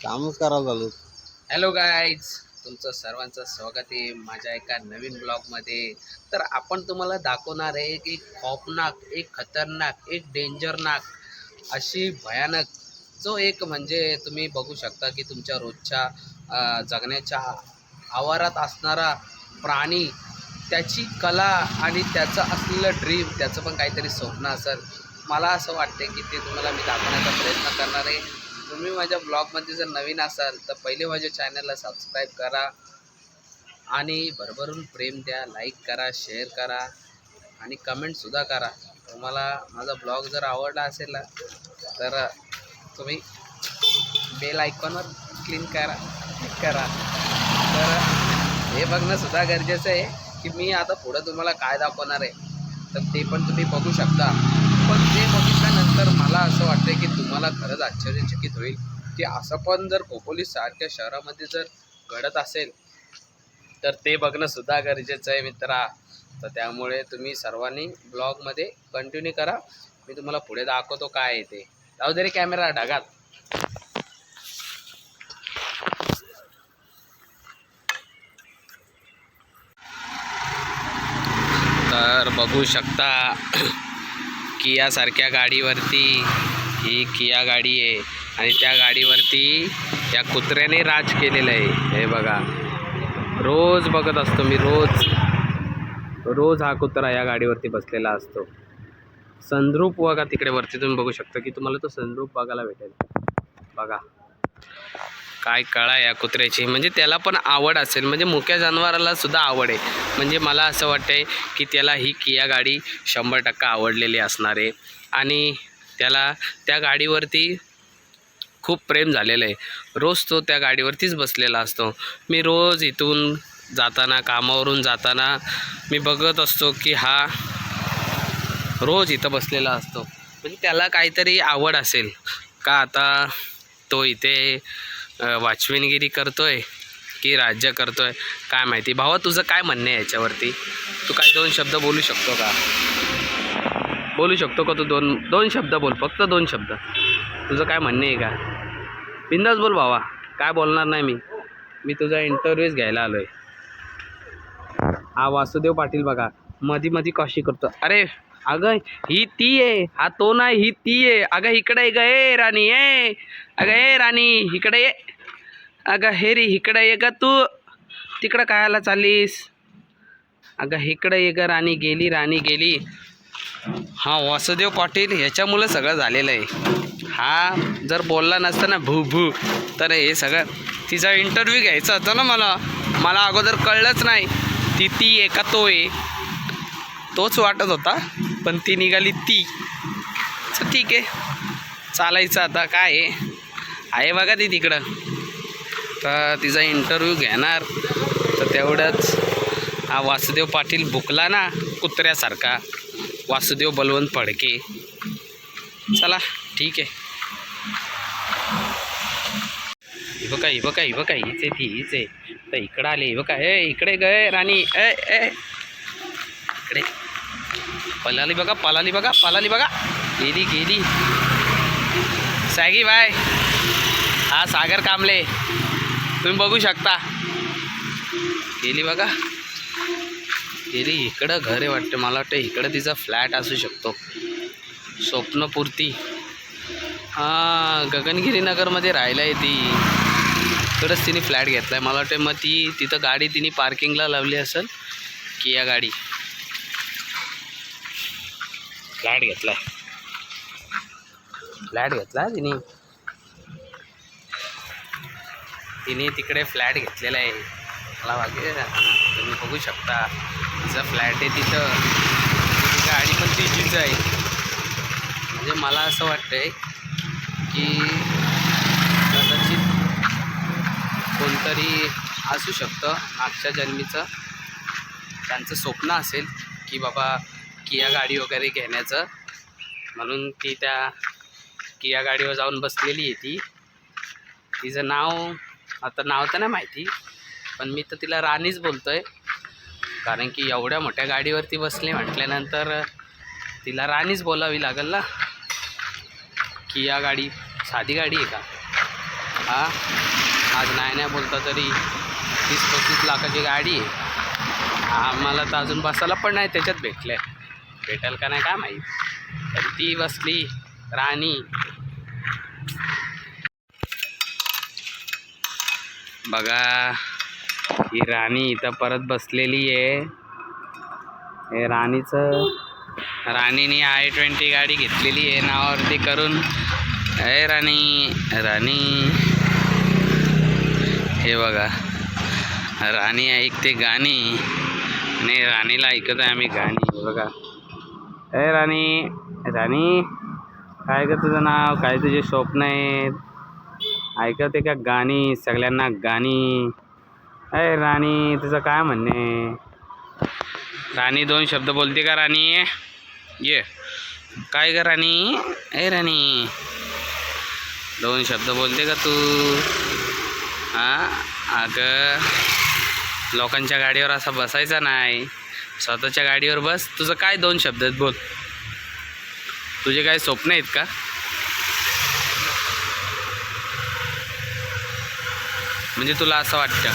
कामच करायला झालो हॅलो गाईज तुमचं सर्वांचं स्वागत आहे माझ्या एका नवीन ब्लॉगमध्ये. तर आपण तुम्हाला दाखवणार आहे की खौफनाक एक खतरनाक एक डेंजरनाक अशी भयानक जो एक म्हणजे तुम्ही बघू शकता की तुमच्या रोजच्या जगण्याच्या आवारात असणारा प्राणी त्याची कला आणि त्याचं असलेलं ड्रीम त्याचं पण काहीतरी स्वप्न असेल. मला असं वाटते की ते तुम्हाला मी दाखवण्याचा प्रयत्न करणार आहे. तुम्ही माझ्या ब्लॉगमध्ये जर नवीन असाल तर पहिले माझ्या चॅनलला सबस्क्राईब करा आणि भरभरून प्रेम द्या लाईक करा शेअर करा आणि कमेंटसुद्धा करा. तुम्हाला माझा ब्लॉग जर आवडला असेल तर तुम्ही बेल आयकॉनवर क्लिक करा क्लिक करा. तर हे बघणंसुद्धा गरजेचं आहे की मी आता पुढं तुम्हाला काय दाखवणार आहे. तर ते पण तुम्ही बघू शकता. पण ते बघितल्यानंतर मला असं वाटतं की तुम्हाला खरंच आश्चर्यचकित होईल. की असं पण जर खोपोली सारख्या शहरामध्ये जर घडत असेल तर ते बघणंसुद्धा गरजेचं आहे मित्रा. तर त्यामुळे तुम्ही सर्वांनी ब्लॉगमध्ये कंटिन्यू करा. मी तुम्हाला पुढे दाखवतो काय आहे ते. जाऊ दे रे कॅमेरा ढगात. तर बघू शकता कियासारख्या गाडीवरती ही किया गाडी आहे. आणि त्या गाडीवरती या कुत्र्याने राज केलेलं आहे. हे बघा. रोज बघत असतो मी रोज. रोज हा कुत्रा या गाडीवरती बसलेला असतो. सनरूप बघा तिकडे वरती तुम्ही बघू शकता की तुम्हाला तो सनरूप बघायला भेटेल. बघा. काय कळा या कुत्र्याची. म्हणजे त्याला पण आवड असेल. म्हणजे मुक्या जनावराला सुद्धा आवड आहे. म्हणजे मला असं वाटतंय की त्याला ही किया गाडी शंभर टक्का आवडलेली असणार आहे. आणि त्याला त्या गाडीवरती खूप प्रेम झालेलं आहे. रोज तो त्या गाडीवरतीच बसलेला असतो. मी रोज इथून जाताना कामावरून जाताना मी बघत असतो की हा रोज इथं बसलेला असतो. म्हणजे त्याला काहीतरी आवड असेल. का आता तो इथे वाचवेनगिरी करतोय की राज्य करतोय? काय माहिती? भावा तुझं काय म्हणणं आहे याच्यावरती? तू काय दोन शब्द बोलू शकतो का? बोलू शकतो का तू दोन दोन शब्द बोल फक्त दोन शब्द. तुझं काय म्हणणं आहे का? बिंदास बोल भावा. काय बोलणार नाही मी. मी तुझा इंटरव्ह्यूच घ्यायला आलो आहे हा वासुदेव पाटील बघा. मधी मधी कशी करतो. अरे अगं ही ती आहे. हा तो नाही ही ती आहे. अगं इकडे ग. ए राणी ए. अगं ए राणी इकडे ये. अगं हे रे इकडे ये ग तू. तिकडं कायला चाललीस? अगं इकडे ये ग राणी गेली राणी गेली. हा वासुदेव पाटील ह्याच्यामुळं सगळं झालेलं आहे. हा जर बोलला नसता ना भू भू. तर हे सगळं तिचा इंटरव्ह्यू घ्यायचा होता ना मला. मला अगोदर कळलंच नाही. ती ती आहे का तो आहे. तोच वाटत होता. पण ती निघाली ती. तर ठीक आहे. चालायचं आता काय आहे? आहे बघा ती तिकडं. तर तिचा इंटरव्ह्यू घेणार. तर तेवढंच. हा वासुदेव पाटील भुकला ना कुत्र्यासारखा. वासुदेव बलवंत फडके. चला ठीक आहे. हि बघा ही बघा ही बघा हीच आहे ती हीच आहे. तर इकडं आले ही बघा. ए इकडे गए राणी. ए ए. इकडे. पलाली बघा पलाली बघा पलाली बघा. गेली गेली. सॅगी बाय. हा सागर कामले तुम्ही बघू शकता. गेली बघा. गेली इकडं घर आहे वाटतं मला वाटतं इकडं तिचा फ्लॅट असू शकतो. स्वप्नपूर्ती. हां गगनगिरी नगरमध्ये आहे ती. इकडंच तिने फ्लॅट घेतला आहे मला वाटतं मग ती तिथं गाडी तिने पार्किंगला लावली असेल की या गाडी? फ्लॅट घेतला आहे फ्लॅट घेतला तिने. तिने तिकडे फ्लॅट घेतलेला आहे. मला मागे तुम्ही बघू शकता. तिचा फ्लॅट आहे तिथं गाडी पण तिचीच आहे. म्हणजे मला असं वाटतंय की कदाचित कोणतरी असू शकतं मागच्या जन्मीचं. त्यांचं स्वप्न असेल की बाबा किया गाडी वगैरे घेण्याचं. म्हणून ती त्या किया गाडीवर जाऊन बसलेली आहे ती. तिचं नाव आता नाव तर नाही माहिती पण मी तर तिला राणीच बोलतो आहे कारण की एवढ्या मोठ्या गाडीवरती बसली म्हटल्यानंतर तिला राणीच बोलावी लागेल ना. किया गाडी साधी गाडी आहे का? हा? आज नाही नाही बोलता तरी तीस पस्तीस लाखाची गाडी आहे. आम्हाला तर अजून बसायला पण नाही त्याच्यात भेटलं आहे भेटेल का नाही काय माहीत. तर ती बसली राणी. बघा ही राणी इथं परत बसलेली आहे. हे राणीचं राणीने आय ट्वेंटी गाडी घेतलेली आहे नावावरती करून. अय राणी राणी. हे बघा राणी ऐकते गाणी. आणि राणीला ऐकत आहे आम्ही गाणी. बघा. अय राणी. राणी. काय ग तुझं नाव? काय तुझे स्वप्न आहेत? ऐकवते का गाणी? सगळ्यांना गाणी. अय राणी तुझं काय म्हणणे? राणी दोन शब्द बोलते का राणी? ये. काय ग राणी? ए राणी. दोन शब्द बोलते का तू? हां अगं लोकांच्या गाडीवर असा बसायचा नाही. स्वतःच्या गाडीवर बस. तुझं काय दोन शब्द आहेत? बोल. तुझे काय स्वप्न आहेत का? म्हणजे तुला असं वाटतं?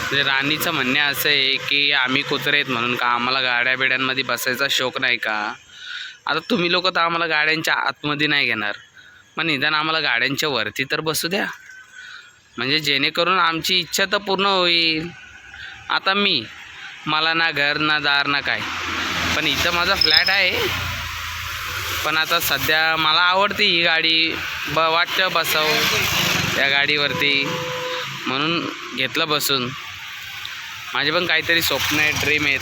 म्हणजे राणीचं म्हणणे असं आहे की आम्ही कुत्रे आहेत म्हणून का आम्हाला गाड्या बिड्यांमध्ये बसायचा शौक नाही का? आता तुम्ही लोक तर आम्हाला गाड्यांच्या आतमध्ये नाही घेणार. मग निदान आम्हाला गाड्यांच्या वरती तर बसू द्या. म्हणजे जेणेकरून आमची इच्छा तर पूर्ण होईल. आता मी मला ना घर ना दार ना काय. पण इथं माझा फ्लॅट आहे. पण आता सध्या मला आवडते ही गाडी ब वाटतं बसावं त्या गाडीवरती. म्हणून घेतलं बसून. माझे पण काहीतरी स्वप्न आहेत ड्रीम आहेत.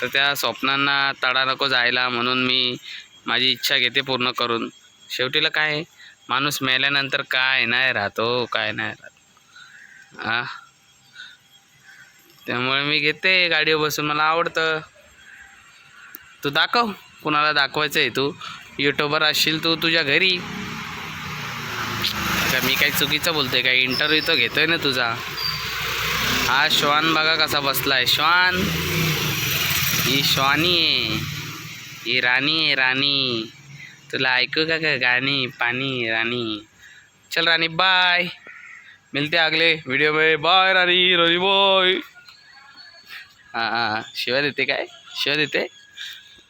तर त्या स्वप्नांना तडा नको जायला म्हणून मी माझी इच्छा घेते पूर्ण करून. शेवटीला काय? माणूस मेल्यानंतर काय नाही राहतो हो, काय नाही राहत. हां त्यामुळे मी घेते गाडीवर बसून मला आवडतं. तू दाखव कुणाला दाखवायचं आहे तू? युट्यूबर असशील तू तुझ्या घरी. का मी काही चुकीचं बोलतोय काही इंटरव्ह्यू तर घेतोय ना तुझा. हा श्वान बघा कसा बसलाय. श्वान! ही श्वानी आहे. ही राणी आहे राणी. तुला ऐकू का का गाणी? पाणी राणी. चल राणी बाय मिलते अगले वीडियो में बाय राणी राणी बाय हां हां शिवा देते काय? शिवा देते?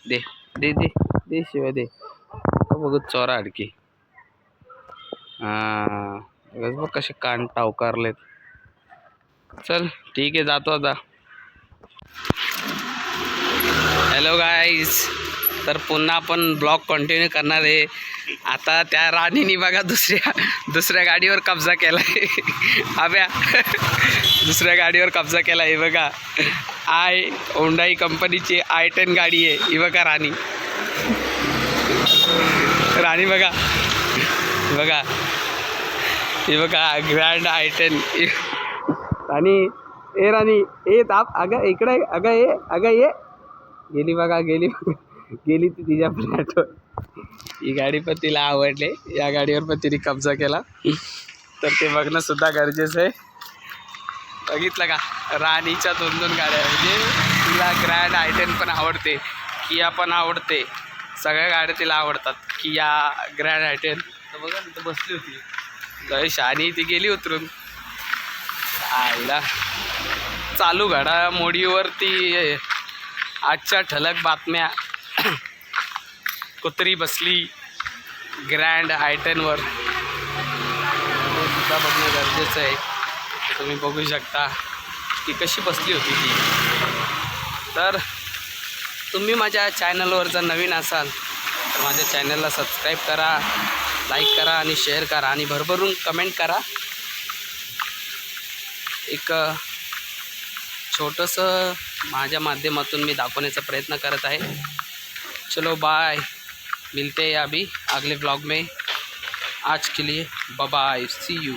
दे दे दे दे शिवा दे. बघू चोरा अडकी. हां बघ बघ कसे कान टावकारलेत. चल ठीक आहे जातो आता. हॅलो गाईज तर पुन्हा आपण ब्लॉग कंटिन्यू करणार आहे. आता त्या राणीने बघा दुसऱ्या दुसऱ्या गाडीवर कब्जा केला आहे अभ्या. दुसऱ्या गाडीवर कब्जा केला आहे बघा. आय होंडाई कंपनीची आय टेन गाडी आहे ही बघा राणी. राणी बघा. बघा. ही बघा ग्रँड आय टेन. राणी ए राणी ए ताप अगं इकडे अगं ये अगं ये. गेली बघा गेली गेली ती तिच्या फ्लॅटवर ही गाडी पण तिला आवडली. या गाडीवर पण तिने कब्जा केला. तर ते बघणंसुद्धा गरजेचं आहे. बघितलं का? राणीच्या दोन दोन गाड्या. म्हणजे तिला ग्रँड आयटेन पण आवडते किया पण आवडते. सगळ्या गाड्या तिला आवडतात किया ग्रँड आयटेन तर बघा तिथं बसली होती. लय शहाणी ती गेली उतरून. आईला. चालू घडामोडीवरती आजच्या ठळक बातम्या. कुत्री बसली ग्रँड आयटनवर सुद्धा बघणं गरजेचं आहे. तुम्ही बघू शकता की कशी बसली होती ती. तर तुम्ही माझ्या चॅनलवर जर नवीन असाल तर माझ्या चॅनलला सबस्क्राईब करा लाईक करा आणि शेअर करा आणि भरभरून कमेंट करा. एक छोटंसं माझ्या माध्यमातून मी दाखवण्याचा प्रयत्न करत आहे. चलो बाय मिलते हैं अभी अगले ब्लॉग में. आज के लिए बाय सी यू